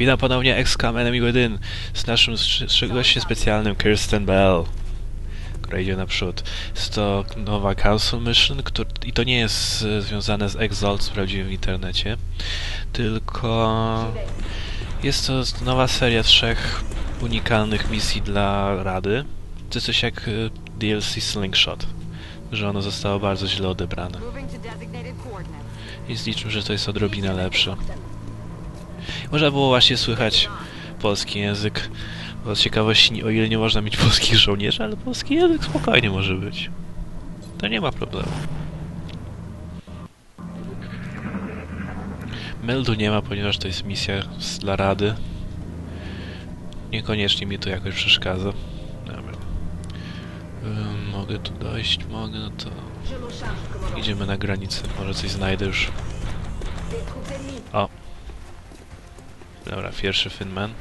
Witam ponownie XCOM Enemy Within z naszym sz- gościem specjalnym Kirsten Bell, która idzie naprzód. Jest to nowa Council Mission któr- i to nie jest e, związane z Exalt w prawdziwym internecie, tylko jest to nowa seria trzech unikalnych misji dla Rady. To jest coś jak e, DLC Slingshot, że ono zostało bardzo źle odebrane. I liczmy, że to jest odrobinę lepsze. Można było właśnie słychać polski język. Bo z ciekawości, o ile nie można mieć polskich żołnierzy, ale polski język spokojnie może być. To nie ma problemu. Meldu nie ma, ponieważ to jest misja dla Rady. Niekoniecznie mi to jakoś przeszkadza. Dobra. Mogę tu dojść? Mogę, no to... Idziemy na granicę. Może coś znajdę już. O. Dobra, pierwszy Finman.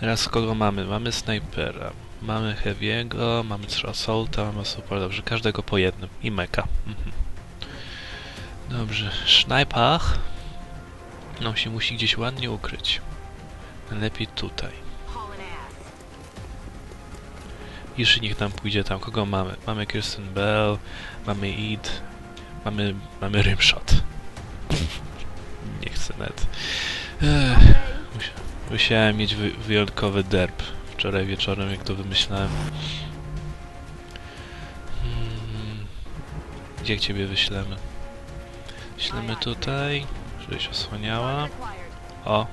Teraz kogo mamy? Mamy snajpera. Mamy Heavy'ego, mamy też Assaulta, mamy super, dobrze, każdego po jednym. I Meka. Mhm. Dobrze, Snajpach. No się musi gdzieś ładnie ukryć. Lepiej tutaj. Jeszcze niech nam pójdzie tam. Kogo mamy? Mamy Kirsten Bell, mamy Id, mamy, mamy Rimshot. Musia- musiałem mieć wy, wyjątkowy derb wczoraj wieczorem, jak to wymyślałem. Hmm, gdzie ciebie wyślemy? Wyślemy tutaj, żebyś osłaniała. O!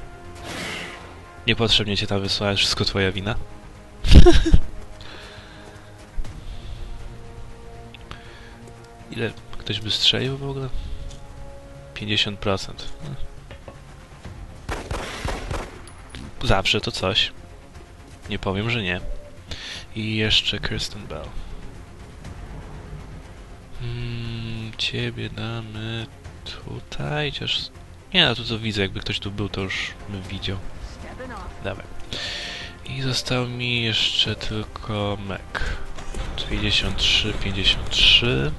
Niepotrzebnie cię tam wysłałem, wszystko twoja wina. Ile ktoś by strzelił w ogóle? 50%. No. Zawsze to coś. Nie powiem, że nie. I jeszcze Kirsten Bell. Mm, ciebie damy tutaj, chociaż... Nie, no to co widzę, jakby ktoś tu był, to już bym widział. Dawaj. I został mi jeszcze tylko Mac. 53, 53.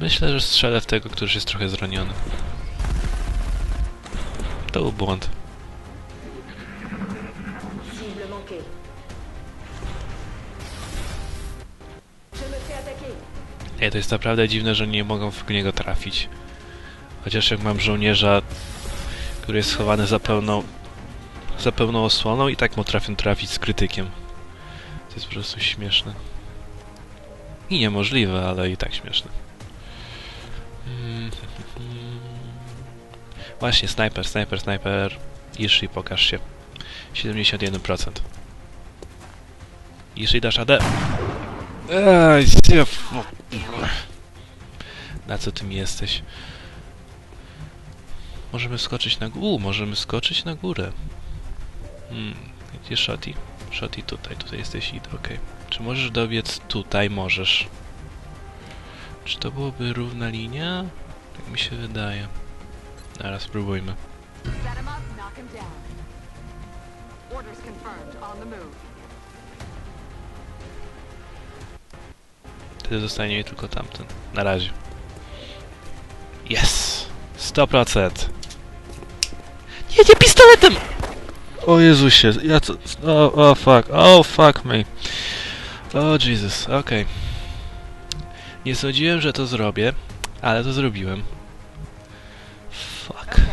Myślę, że strzelę w tego, który jest trochę zraniony. To był błąd. Nie, to jest naprawdę dziwne, że nie mogą w niego trafić. Chociaż jak mam żołnierza, który jest schowany za pełną, za pełną osłoną i tak mu trafię trafić z krytykiem. To jest po prostu śmieszne. I niemożliwe, ale i tak śmieszne. Mm, Właśnie, snajper, snajper, snajper. Ishi, pokaż się. 71%. Ishi, dasz AD. Ej. Na co ty mi jesteś? Możemy skoczyć na górę. możemy skoczyć na górę. Hmm, gdzie Shoti? Shoti tutaj, tutaj jesteś i okej. Czy możesz dobiec tutaj? Możesz. Czy to byłoby równa linia? Tak mi się wydaje. Teraz spróbujmy. Wtedy zostanie mi tylko tamten. Na razie. Yes! 100%! Nie, nie pistoletem! O Jezusie, ja co... O, o fuck, o fuck me. O Jesus, okej. Nie sądziłem, że to zrobię, ale to zrobiłem. Fuck. Okay.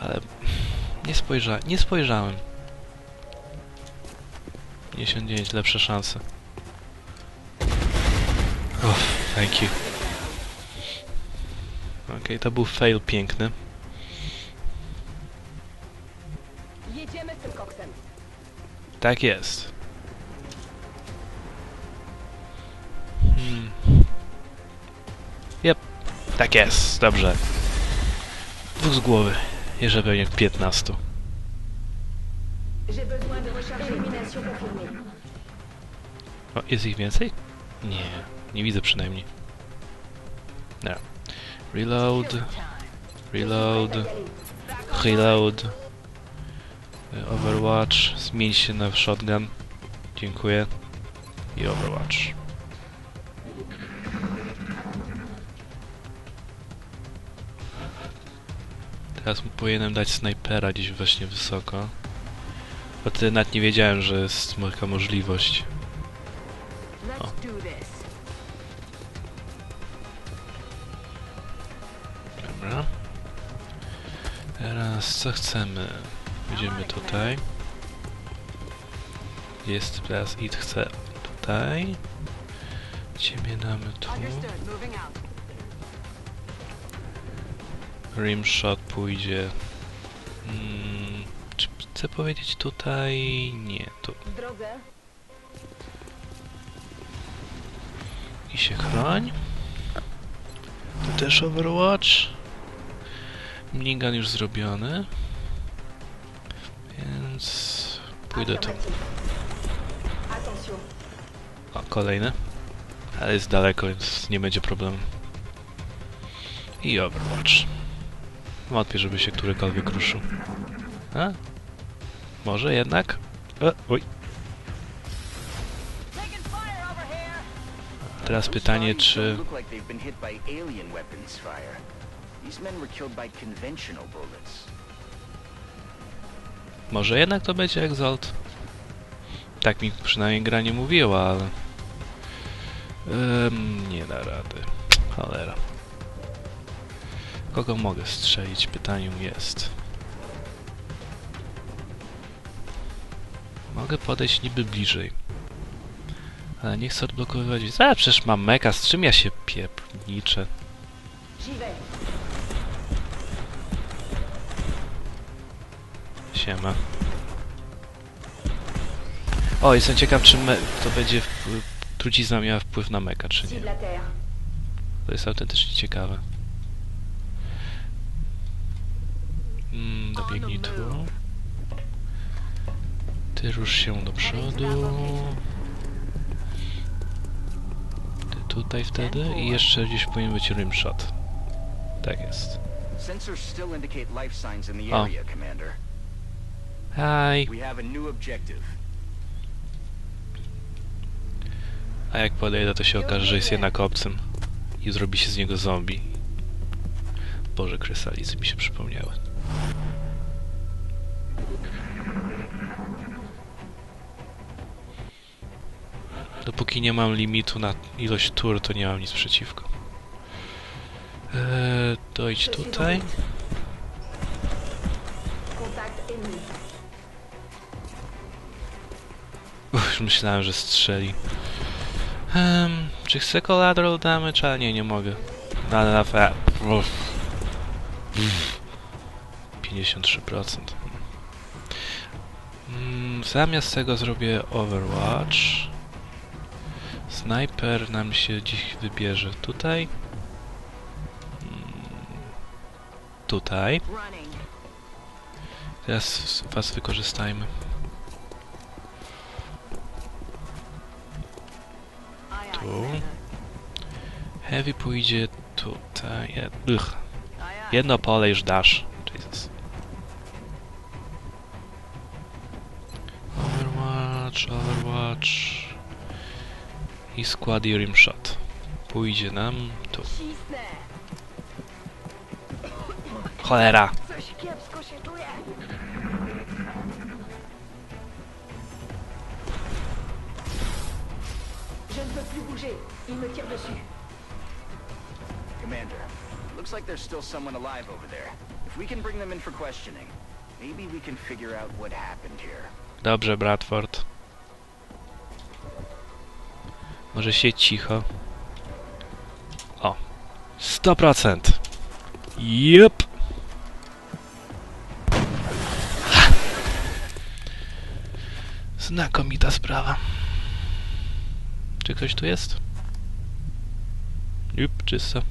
Ale... Nie spojrzałem, nie spojrzałem. 59, lepsze szanse. Uff, thank you. Okej, to był fail piękny. Jedziemy z tym koksem. Tak jest. Tak jest, dobrze. Dwóch z głowy. Jeszcze pewnie 15. J'ai besoin de recharger. Élimination confirmée. O, jest ich więcej? Nie, nie widzę przynajmniej. Dobra. Reload, reload, reload. Overwatch, zmień się na shotgun. Dziękuję. I Overwatch. Teraz mu powinienem dać snajpera gdzieś właśnie wysoko. Bo ty nawet nie wiedziałem, że jest taka możliwość. This. Dobra. Teraz co chcemy? Idziemy tutaj. Jest teraz it chce tutaj. Ciebie damy tu. Rimshot pójdzie. Mm, czy chcę powiedzieć tutaj? Nie, tu. I się chroń. Tu też Overwatch. Minigun już zrobiony. Więc pójdę tu. O, kolejny. Ale jest daleko, więc nie będzie problemu. I Overwatch. Wątpię, żeby się którykolwiek ruszył. A? Może jednak? E, oj. Teraz pytanie, czy... Może jednak to będzie Exalt? Tak mi przynajmniej gra nie mówiła, ale... Ym, nie da rady. Cholera. Kogo mogę strzelić? Pytaniu jest. Mogę podejść niby bliżej. Ale nie chcę odblokowywać... A, przecież mam meka, z czym ja się piepniczę? Siema. O, jestem ciekaw, czy to będzie trucizna miała wpływ na meka, czy nie. To jest autentycznie ciekawe. Mm, dobiegnij tu. Ty rusz się do przodu. Ty tutaj wtedy i jeszcze gdzieś powinien być rimshot. Tak jest. Sensors still indicate life signs in the area, Commander. Hi. We have a new objective. A jak podejdę, to się okaże, że jest jednak obcym. I zrobi się z niego zombie. Boże, krysalicy mi się przypomniały. Dopóki nie mam limitu na ilość tur, to nie mam nic przeciwko. Eee, dojdź tutaj. już myślałem, że strzeli. Um, czy chcę collateral damage? Ale nie, nie mogę. Ale na fe... Uff. Uff. 53%. Mm, zamiast tego zrobię Overwatch. Sniper nam się dziś wybierze tutaj. Mm, Tutaj. Teraz was wykorzystajmy. Tu. Heavy pójdzie tutaj. Jedno pole już dasz. I skład i rimshot. Pójdzie nam tu. Cholera! Commander, looks like there's still someone alive over there. If we can bring them in for questioning, maybe we can figure out what happened here. Dobrze, Bradford. Może się cicho. O. 100%. Jep. Znakomita sprawa. Czy ktoś tu jest? Jup, czysto.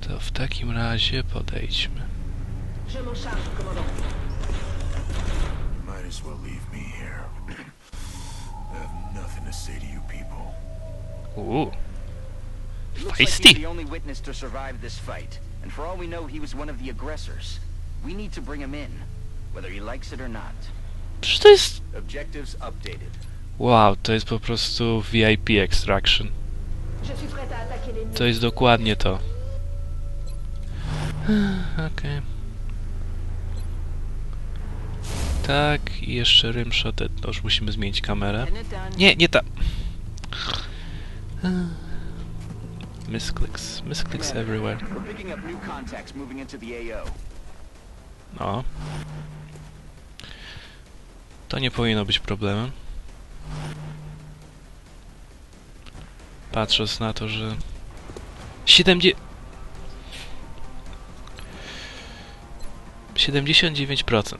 To w takim razie podejdźmy. Might as well leave me here. Say to you people. It looks like Feisty. he's the only witness to survive this fight, and for all we know, he was one of the aggressors. We need to bring him in, whether he likes it or not. Przecież to jest... Objectives updated. Wow, to jest po prostu VIP Extraction. Je suis prête à attaquer. To jest dokładnie to. Okej. Tak, i jeszcze rimshot, to już musimy zmienić kamerę. Nie, nie ta. Misclicks, misclicks everywhere. No. To nie powinno być problemem. Patrząc na to, że... 70... 79%.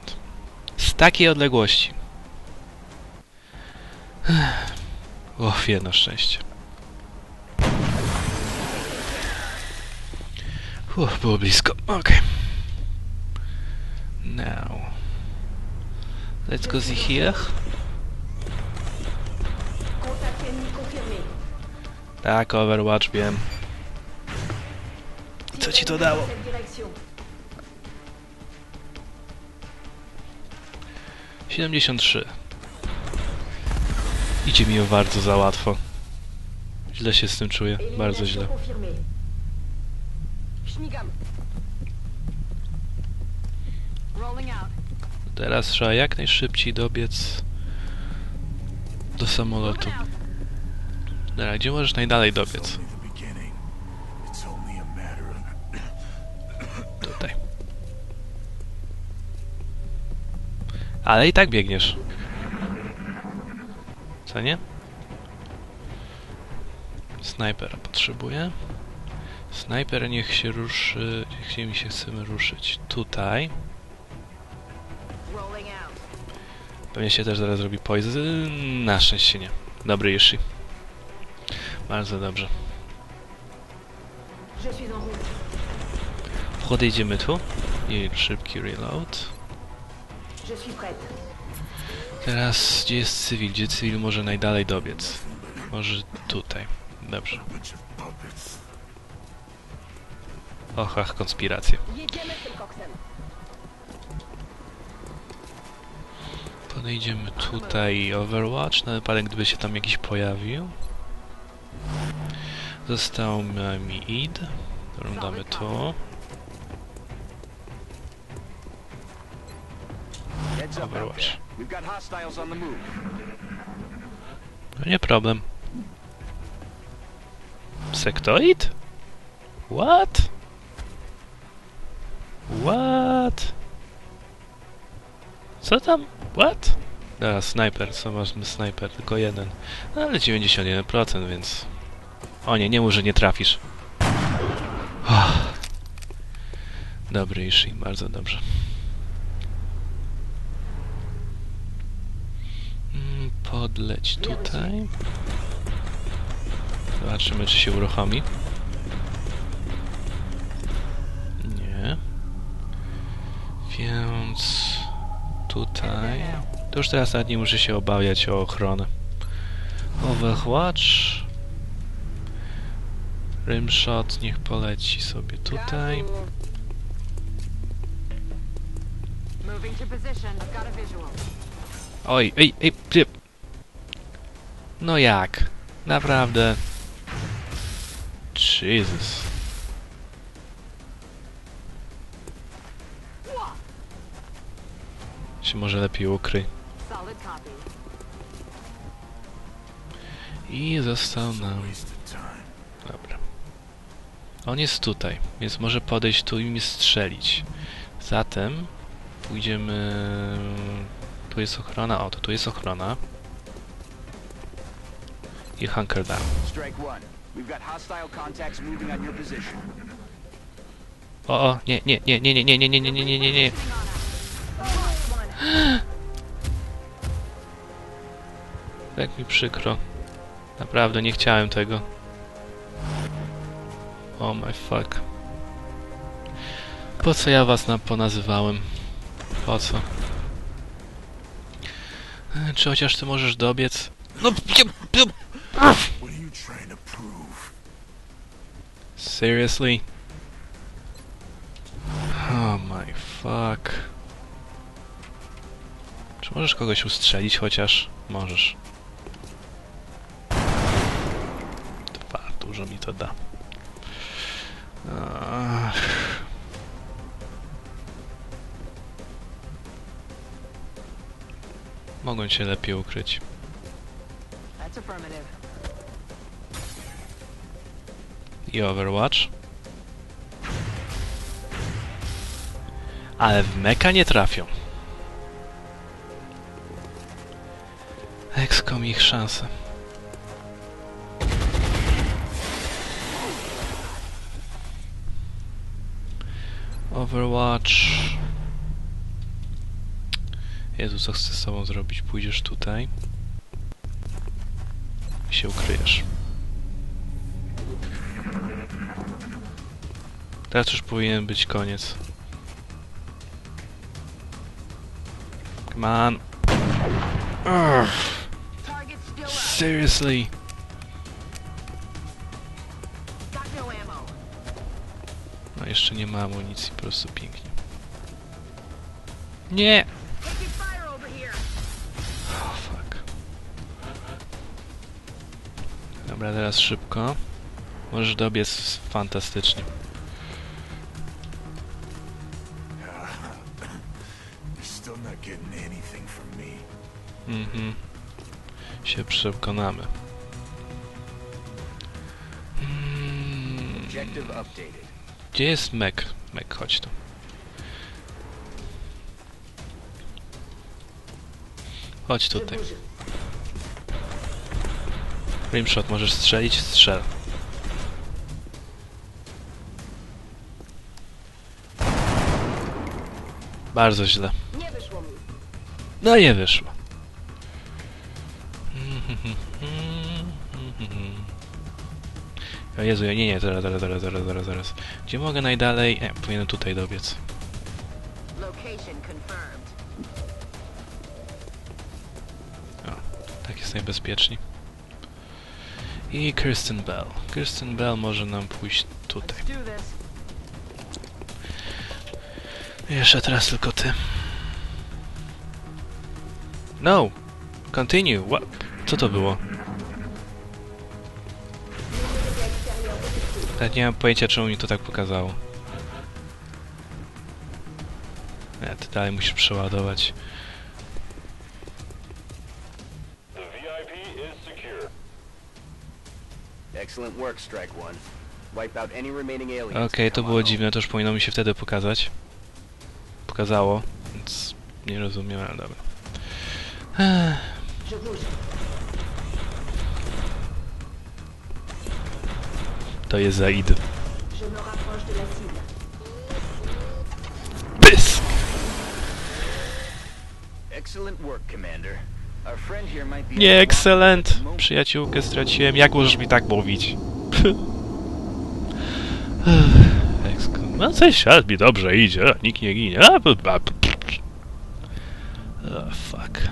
Takiej odległości. Och, jedno szczęście. Uff, było blisko. Okej. Now. Let's go see here. Tak, Overwatch, wiem. Co ci to dało? 73. Idzie mi o bardzo za łatwo. Źle się z tym czuję, bardzo źle. Teraz trzeba jak najszybciej dobiec do samolotu. Dobra, gdzie możesz najdalej dobiec? Ale i tak biegniesz. Co nie? Snajpera potrzebuję. Snajper niech się ruszy... Gdzie mi się chcemy ruszyć? Tutaj. Pewnie się też zaraz robi poison. Na szczęście nie. Dobry Yoshi. Bardzo dobrze. Podejdziemy tu. I szybki reload. Teraz gdzie jest cywil? Gdzie cywil może najdalej dobiec? Może tutaj. Dobrze. Och, ach, konspiracje. Podejdziemy tutaj Overwatch, na wypadek gdyby się tam jakiś pojawił. Został mi id. którą damy Overwatch. No nie problem. Sektoid? What? What? Co tam? What? Dobra, snajper, co masz snajper? Tylko jeden. No ale 91%, więc... O nie, nie mów, że nie trafisz. Oh. Dobry Ishi, bardzo dobrze. Mm, Podleć tutaj. Zobaczymy, czy się uruchomi. Nie. Więc tutaj. To już teraz nawet nie muszę się obawiać o ochronę. Overwatch. Rimshot niech poleci sobie tutaj. Oj, ej, ej. No jak? Naprawdę. Jesus. Się może lepiej ukryj. I został nam... Dobra. On jest tutaj, więc może podejść tu i mnie strzelić. Zatem pójdziemy... Tu jest ochrona. O, to tu jest ochrona. Your position. O, o, nie, nie, nie, nie, nie, nie, nie, nie, nie, nie, nie, nie, nie. Tak mi przykro. Naprawdę nie chciałem tego. Oh my fuck. Po co ja was na ponazywałem? Po co? E, Czy chociaż ty możesz dobiec? No, What are you trying to prove? Seriously? Oh my fuck. Czy możesz kogoś ustrzelić chociaż? Możesz. Dwa, dużo mi to da. Ach. Mogą się lepiej ukryć. I Overwatch. Ale w meka nie trafią. XCOM ich szanse. Overwatch. Jezu, co chcę z sobą zrobić? Pójdziesz tutaj. Się ukryjesz. Teraz już powinien być koniec. Come on. Ugh, seriously. No jeszcze nie ma amunicji, po prostu pięknie. Nie! Dobra, teraz szybko. Możesz dobiec fantastycznie. Mhm. Się przekonamy. Mm, updated. Gdzie jest Mek? Mek, chodź tu. Chodź tutaj. Rimshot, możesz strzelić? Strzel. Bardzo źle. Nie wyszło mi. No nie wyszło. O Jezu, nie, nie, zaraz, zaraz, zaraz, zaraz, zaraz, zaraz. Gdzie mogę najdalej? Nie, powinienem tutaj dobiec. Confirmed. Tak jest najbezpieczniej. I Kirsten Bell. Kirsten Bell może nam pójść tutaj. Jeszcze teraz tylko ty. No! Continue! What? Co to było? Tak nie mam pojęcia czemu mi to tak pokazało. Nie, ty dalej musisz przeładować. Okej, and to było dziwne, to już powinno mi się wtedy pokazać. Pokazało, więc nie rozumiem, ale dobra. To jest Zaid. Pysk! Excellent work, Commander. Nie, excellent! Przyjaciółkę straciłem. Jak możesz mi tak mówić? No coś świat mi dobrze idzie, nikt nie ginie. Oh, fuck.